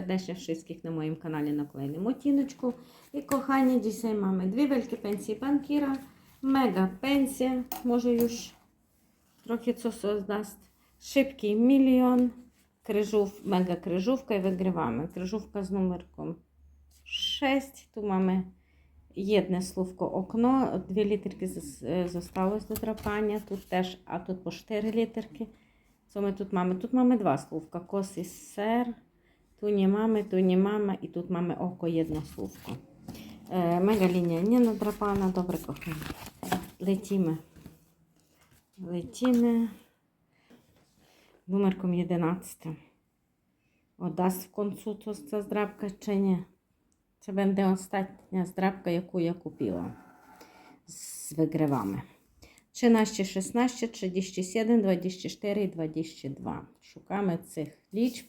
Natalia, wszystkich na moim kanale na kolejnym odcineczku. I kochani, dzisiaj mamy dwie wielkie pensje bankira, mega pensja, może już trochę co się szybki milion, kryżów, mega kryżówka i wygrywamy. Kryżówka z numerką 6, tu mamy słówko okno, dwie literki zos- zostały do drapania, тут też, a тут po 4 literki. Co my тут mamy? Тут mamy dwa słówka, kos i ser. Tu nie mamy, tu nie mamy i тут mamy oko jedno słówko. E, mega linia nie nadrapana, dobre kochani. Lecimy. Lecimy. Numerką 11. Oдасть в концу то ця здрабка чи ні? Це буде остання здрабка, яку я купила з вигравами. 13, 16, 37, 24 і 22. Шукаємо цих лічб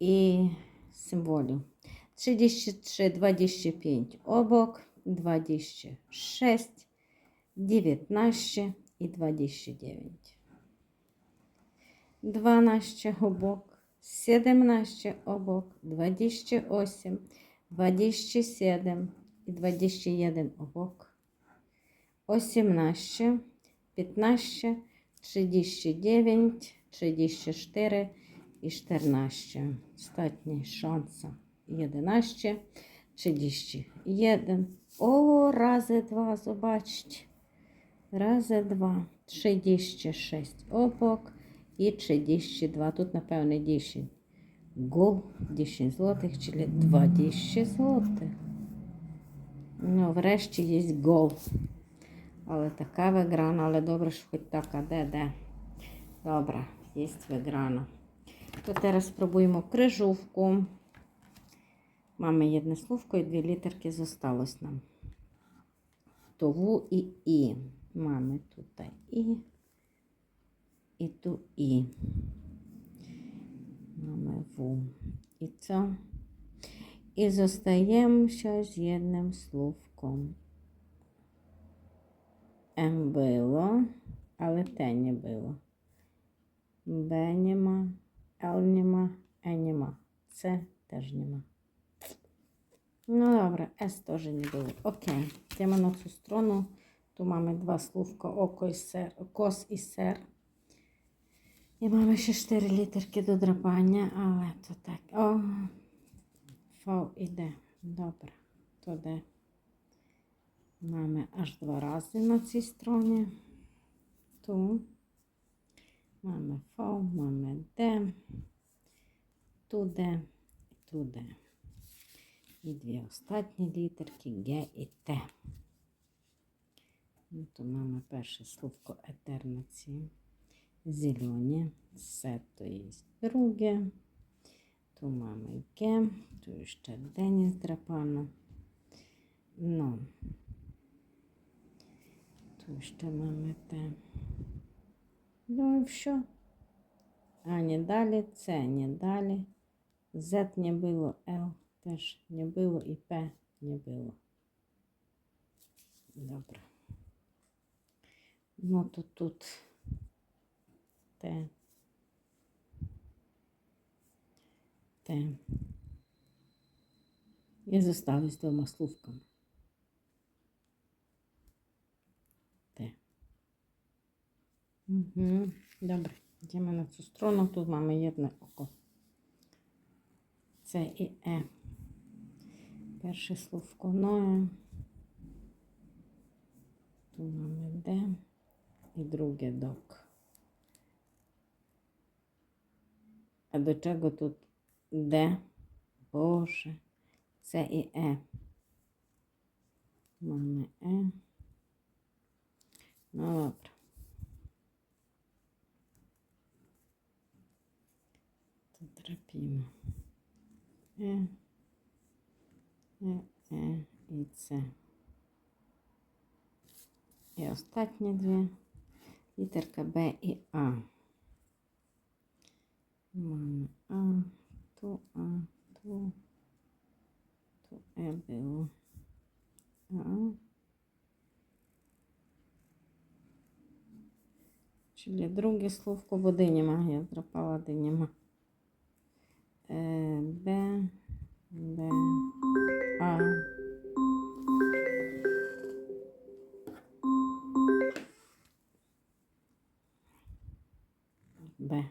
І символів. 33, 25 обок, 26, 19 і 29. 12 обок, 17 обок, 28, 27 і 21 обок. 18, 15, 39, 34 і 14. Ostatni szansa 11, 31. O, razy 2, zobaczcie. Razy 2, 36 obok і 32. Тут, напевне, 10 гол, 10 злотих, czyli 20 злотих. Ну, врешті є гол. Але така виграна, але добре, що хоч така, де, де. Добре, є виграна. То зараз спробуємо крижовку. Mamy jedno słówko i dwie literki zostałoś nam. To W i I. Mamy tutaj I. I tu I. Mamy W. I co? I zostajemy się z jednym słówkiem. M było, ale T nie było. L ma, E C też nie ma. No dobra, S też nie było. Ok, idziemy na tą stronę. Tu mamy dwa słówka, oko i ser, kos i ser. I mamy ще 4 literki do drapania, ale to tak. O, V i D. Dobra, to D. Mamy aż dwa razy na цій stronie. Tu mamy V, mamy D, tu D, tu D. І дві останні літерки Г і Т. Ну, то mamy перше словко етер на ці зелені. С то є друге. Tu mamy G, tu jeszcze D nie zdrapano. No. Tu jeszcze mamy No i все. A nie dali, C nie dali. Z nie było, L też nie było i P nie było. Dobra. No to тут T. T. I zostały z dwoma Mhm. Dobra, idziemy na цю stronę. Тут mamy jedno oko. C i E. Перше словко Ноe. Tu mamy D i drugie dok. A do czego tu D? Boże. C i E. Mamy E. No trafimy. E. E, E i C. I ostatnie dwie. Literka B i A. Mamy A, tu A, tu, tu E było. A. Czyli drugie słówko, bo dyni ma. Ja drapała dyni ma. Е, Б, Б, А. Б.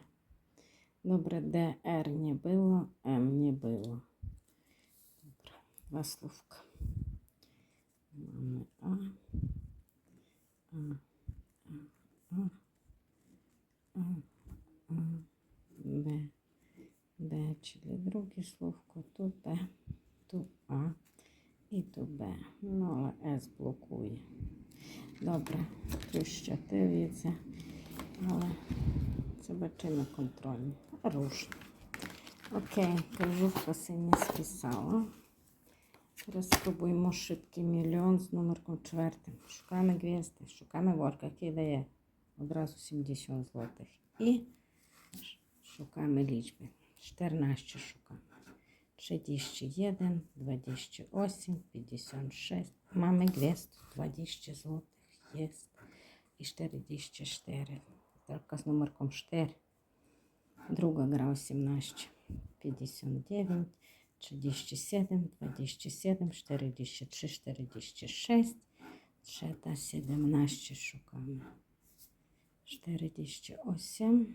Добре, Д, Р не було, М не було. Добре, два словка. B, tu A i tu B. No ale S blokuje. Dobra, tu ще ти widzę, ale zobaczymy kontrolnie. Różnie. Okej, krzyżówka się nie spisała. Teraz спробуємо шибкий мільйон з номерком четвертим. Шукаємо гвізди, шукаємо ворка, який дає одразу 70 злотих. І шукаємо лічби. 14 шукаємо. 31, 28, 56. Mamy gwiazd 20 złotych. Jest. I 44. Tylko z numerką 4. Druga gra 18. 59. 37, 27, 43, 46. Trzecia 17 szukamy. 48,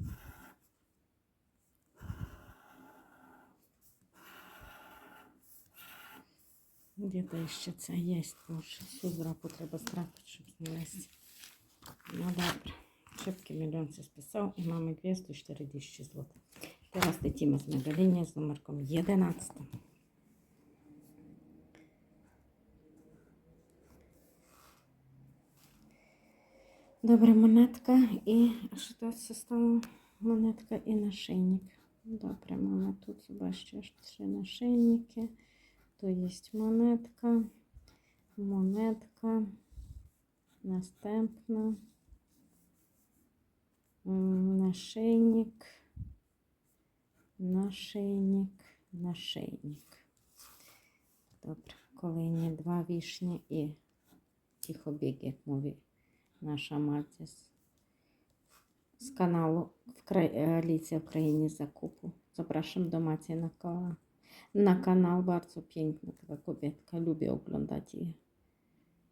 Где-то jeszcze це є, proszę. Сузраку треба страпити, щоб знaleźć. No dobra. Szybki milion się spisał i mamy 240 zł. Teraz lecimy z mego linię z numerką 11. Dobra, monetka i що to się stało? Monetka i naszyjnik. Dobra, mamy tu, zobaczcie, aż trzy jest monetka, monetka, następna, mm, naszyjnik, naszyjnik, naszyjnik. Добре, kolejні два вішні і тихобіг, як mówi наша мати з, каналу Вкра- Аліція в країні закупу. Zapraszam do Macie na, ka- na kanał. Bardzo piękna taka kobietka. Lubię oglądać jej,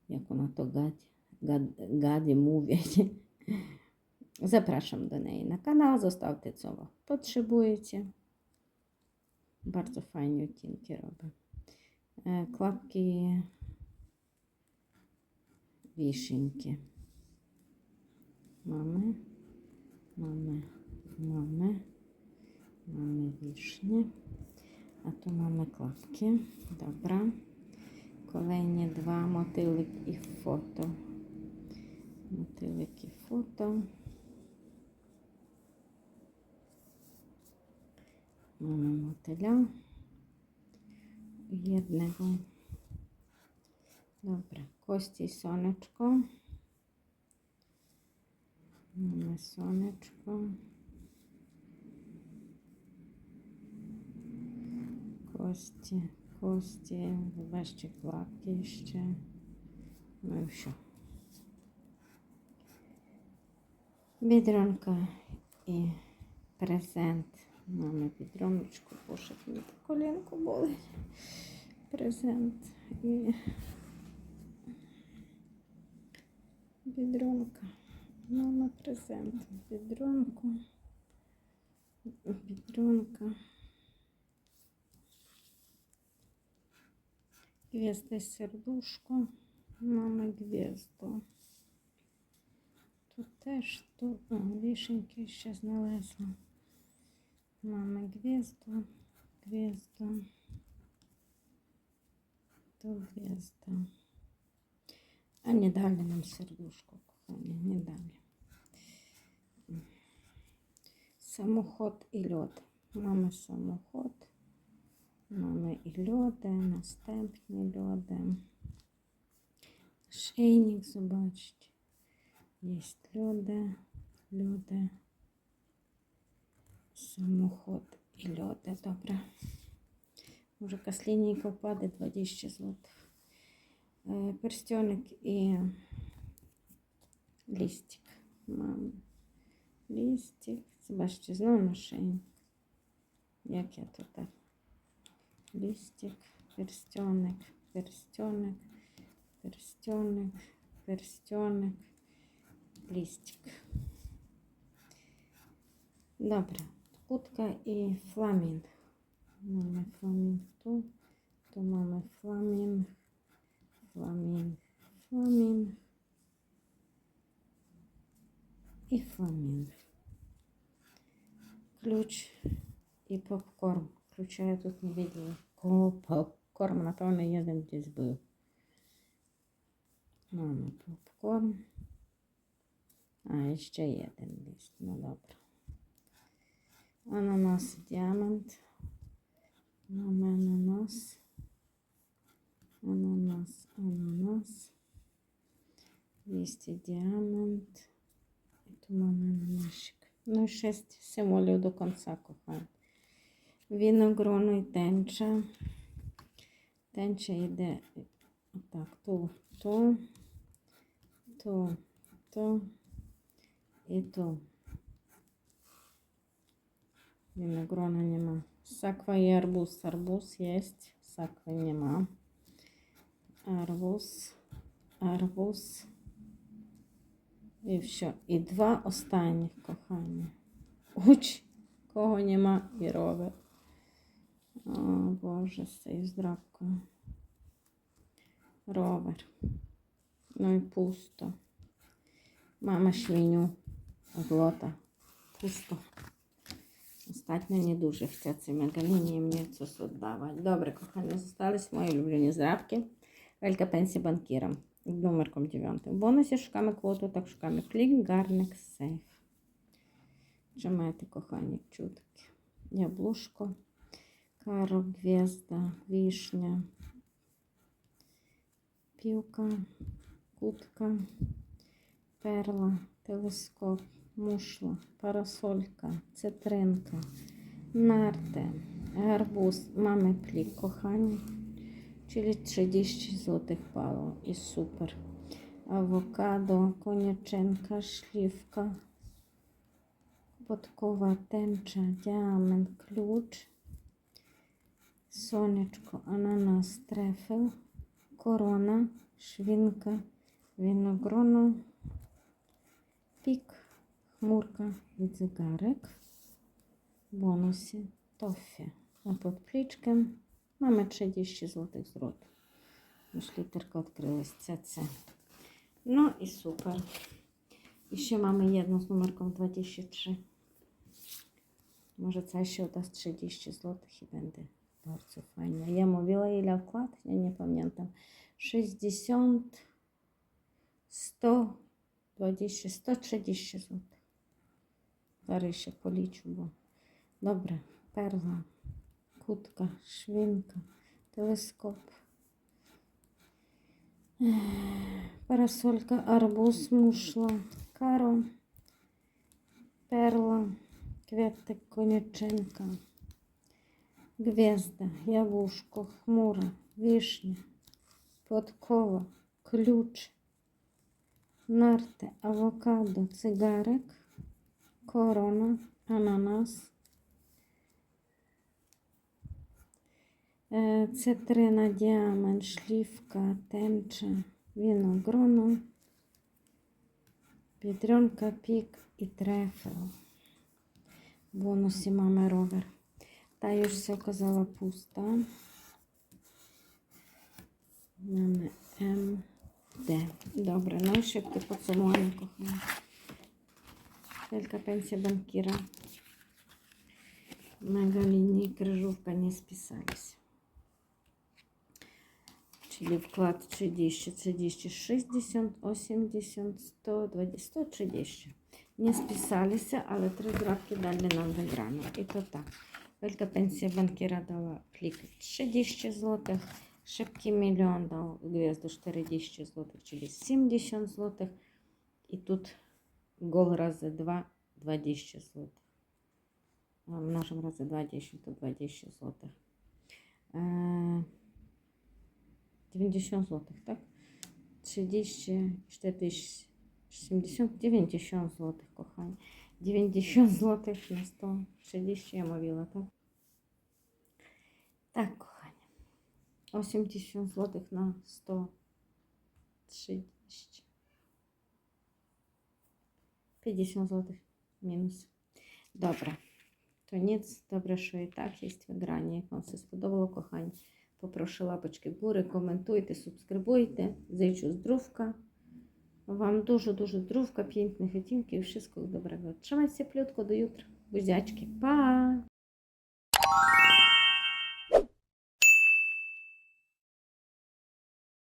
jak ona to gadzi, gad, gady mówi. Zapraszam do niej na kanał. Zostawcie co potrzebujecie. Bardzo fajnie odcinki robię. E, Klapki wisienki. Mamy, mamy, mamy, mamy wiśnie, a tu mamy klapki. Dobra. Kolejні два мотилик і фото. Мотилик і фото. Mamy мотиля. Dobra. Kości i сонечко. Mamy сонечко. Кості, кості, zobaczcie klapki jeszcze. No i все. Biedronka i prezent. Mamy biedroneczku, poszedł mi to kolenko boleć. Prezent i biedronka. Mamy prezent w biedronku. Гвезда сердушку, мами гвезду. Тут теж тут вішеньки ще знелезла. Мами гвезду, гвезду, ту гвезду. А не дали нам сердушку, кохані, не дали. Самоход и лед, Мама самоход. Mamy samochód. Mamy i lody, następne lody. Szejnik, zobaczcie. Jest lody, lody. Samochód i lody, dobra. Może якась лінійка впаде 20 злотих. Е, Перстьоник і лістик. Мам. Лістик. Це бачите, знову на шиї. Як я тут так? Лістик, перстьоник, перстьоник, перстьоник, перстьоник, лістик. Добре. Кутка і фламінг. Mamy flaming tu, tu mamy flaming, flaming, flaming і фламінг. Ключ і попкорн. Ключа я тут не видела. О, попкорн, напевно, один десь був. Mamy попкорн. А, ще є один десь. Ну добре. Ананас діамант. Mamy ananas. Ananas, ananas. Jest діамант. І тут mamy ананасик. Ну шість символів до кінця, кохаємо. Віногрону і тенча. Тенча йде отак, ту, ту, ту, ту і ту. Виногрона нема. Саква і арбуз. Арбуз є. Сакви нема. Арбуз. Арбуз. І все. І два останніх кохання. Уч, кого нема і ровер. О, Боже, з цією здрабкою. Ровер. Ну і пусто. Мама швіню. Злота. Пусто. Остатньо не дуже хочуть ці мегалінії мені це віддавати. Добре, кохані, залишились мої улюблені зрабки. Велька пенсія банкіра. Номерком 9. В бонусі шукаємо квоту, так шукаємо клік, гарник, сейф. Що маєте, кохані, чутки? Яблушко, каро, гвезда, вишня, півка, кутка, перла, телескоп, мушла, парасолька, цитринка, нарте, гарбуз, мами плік, кохані, czyli 30 zł пало і супер. Авокадо, коняченка, шлівка, подкова тенча, діамент, ключ, сонечко, ананас, трефел, корона, швінка, виногроно, пік, хмурка і цигарик. Бонуси тофі. А під плічком Mamy 30 zł zwrotu. Już literka odkryłeś CC. No i super. Jeszcze mamy jedną z numerką 23. Może coś się uda z 30 zł i będę bardzo fajnie. Ja mówiła ile wkład? Ja nie pamiętam. 60, 100, 20, 130 zł. Зараз ще полічу, бо добре, перла кутка, швинка, телескоп, парасолька, арбуз, мушла, каро, перла, квітик, коняченка, гвезда, яблушко, хмура, вишня, подкова, ключ, нарте, авокадо, цигарик, корона, ананас, Е, Цитрина, діамент, шлівка, тенча, віногроно, підрьонка, пік і трефел. Бонусі мами ровер. Та я ж все казала пуста. Мами М. Д. Добре, ну і шибки поцілування, кохані. Тільки пенсія банкіра. Мега лінії крижовка не списались. Czyli wkład 30, 30, 60, 80, 120, 130. Nie spisaliście, ale три зрабки дали нам виграння. І то так. Wielka pensja bankiera dała klik 30 zł, szybki milion dał gwiazdę 40 zł, czyli 70 zł. I тут гол рази 2 20 зł. А Множимо рази 2 10 то 20 зł. Е, 90 зł, так? 30, 40, 70, 90 зł, kochani. 90 zł na 130, ja mówiła, tak? Tak, kochani. 80 zł na 130. 50 zł minus. Dobra. To nic. Добре, що і так є виграння. Як вам все сподобало, кохані. Попрошу лапочки вгору, коментуйте, субскрибуйте. Зичу здрówka. Вам дуже-дуже pięknych odcinków, wszystkiego dobrego. Trzymajcie się plutko do jutra. Buziaczki. Pa!